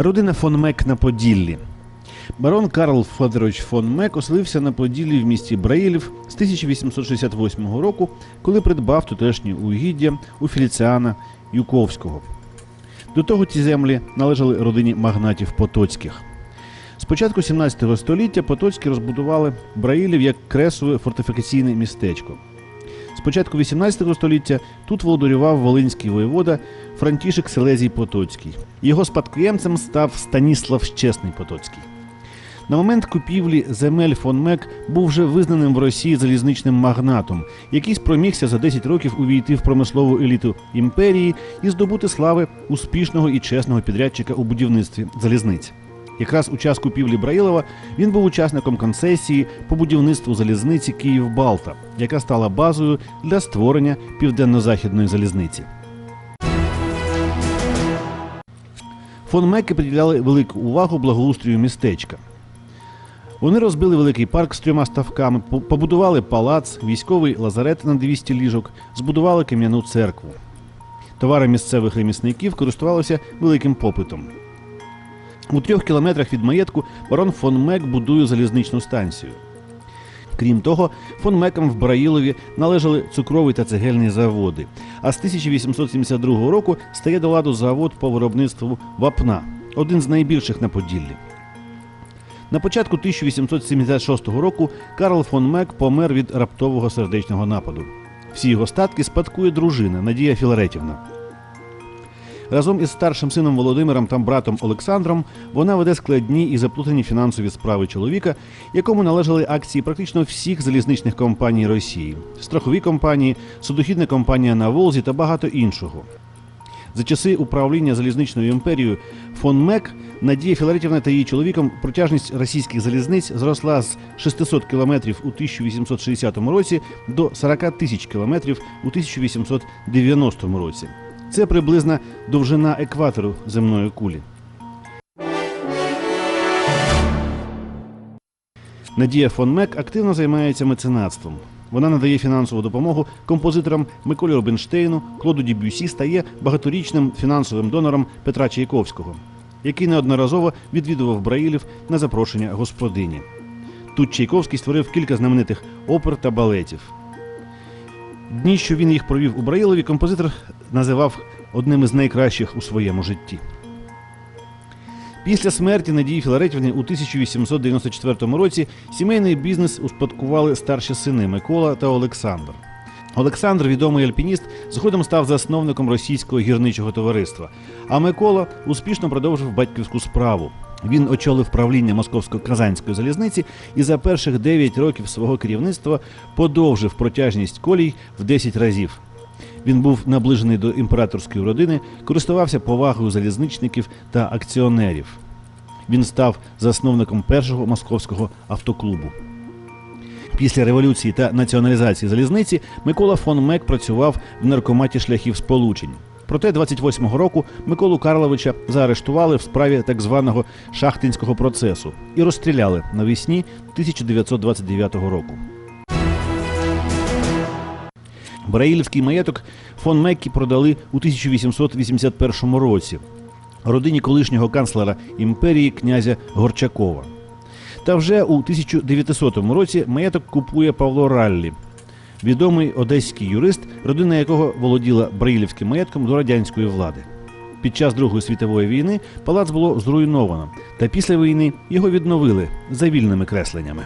Родина фон Мек на Поділлі. Барон Карл Федорович фон Мек оселився на Поділлі в місті Браїлів з 1868 року, коли придбав тутешні угіддя у Феліціана Юковського. До того ці землі належали родині магнатів Потоцьких. З початку 17 століття Потоцькі розбудували Браїлів як кресове фортифікаційне містечко. З початку 18 століття тут володарював волинський воєвода Франтішек Селезій Потоцький. Його спадкоємцем став Станіслав Щесний Потоцький. На момент купівлі земель фон Мек був вже визнаним в Росії залізничним магнатом, який спромігся за 10 років увійти в промислову еліту імперії і здобути слави успішного і чесного підрядчика у будівництві залізниць. Якраз у час купівлі Браїлова він був учасником концесії по будівництву залізниці Київ-Балта, яка стала базою для створення південно-західної залізниці. Фон Меки приділяли велику увагу благоустрою містечка. Вони розбили великий парк з трьома ставками, побудували палац, військовий лазарет на 200 ліжок, збудували кам'яну церкву. Товари місцевих ремісників користувалися великим попитом. У трьох кілометрах від маєтку барон фон Мек будує залізничну станцію. Крім того, фон Мекам в Браїлові належали цукровий та цегельні заводи. А з 1872 року стає до ладу завод по виробництву вапна, один з найбільших на Поділлі. На початку 1876 року Карл фон Мек помер від раптового сердечного нападу. Всі його статки спадкує дружина Надія Філаретівна. Разом із старшим сином Володимиром та братом Олександром вона веде складні і заплутані фінансові справи чоловіка, якому належали акції практично всіх залізничних компаній Росії, страхові компанії, судохідна компанія на Волзі та багато іншого. За часи управління залізничною імперією фон Мек Надія Філаретівна та її чоловіком протяжність російських залізниць зросла з 600 кілометрів у 1860 році до 40 тисяч кілометрів у 1890 році. Це приблизна довжина екватору земної кулі. Надія фон Мек активно займається меценатством. Вона надає фінансову допомогу композиторам Миколі Рубінштейну, Клоду Дібюсі стає багаторічним фінансовим донором Петра Чайковського, який неодноразово відвідував Браїлів на запрошення господині. Тут Чайковський створив кілька знаменитих опер та балетів. Дні, що він їх провів у Браїлові, композитор називав одним із найкращих у своєму житті. Після смерті Надії Філаретівни у 1894 році сімейний бізнес успадкували старші сини Микола та Олександр. Олександр, відомий альпініст, згодом став засновником російського гірничого товариства. А Микола успішно продовжив батьківську справу. Він очолив правління Московсько-Казанської залізниці і за перших 9 років свого керівництва подовжив протяжність колій в 10 разів. Він був наближений до імператорської родини, користувався повагою залізничників та акціонерів. Він став засновником першого московського автоклубу. Після революції та націоналізації залізниці Микола фон Мек працював в наркоматі шляхів сполучень. Проте 28-го року Миколу Карловича заарештували в справі так званого шахтинського процесу і розстріляли навесні 1929 року. Браїлівський маєток фон Меккі продали у 1881 році родині колишнього канцлера імперії князя Горчакова. Та вже у 1900 році маєток купує Павло Раллі, відомий одеський юрист, родина якого володіла Браїлівським маєтком до радянської влади. Під час Другої світової війни палац було зруйновано, та після війни його відновили за вільними кресленнями.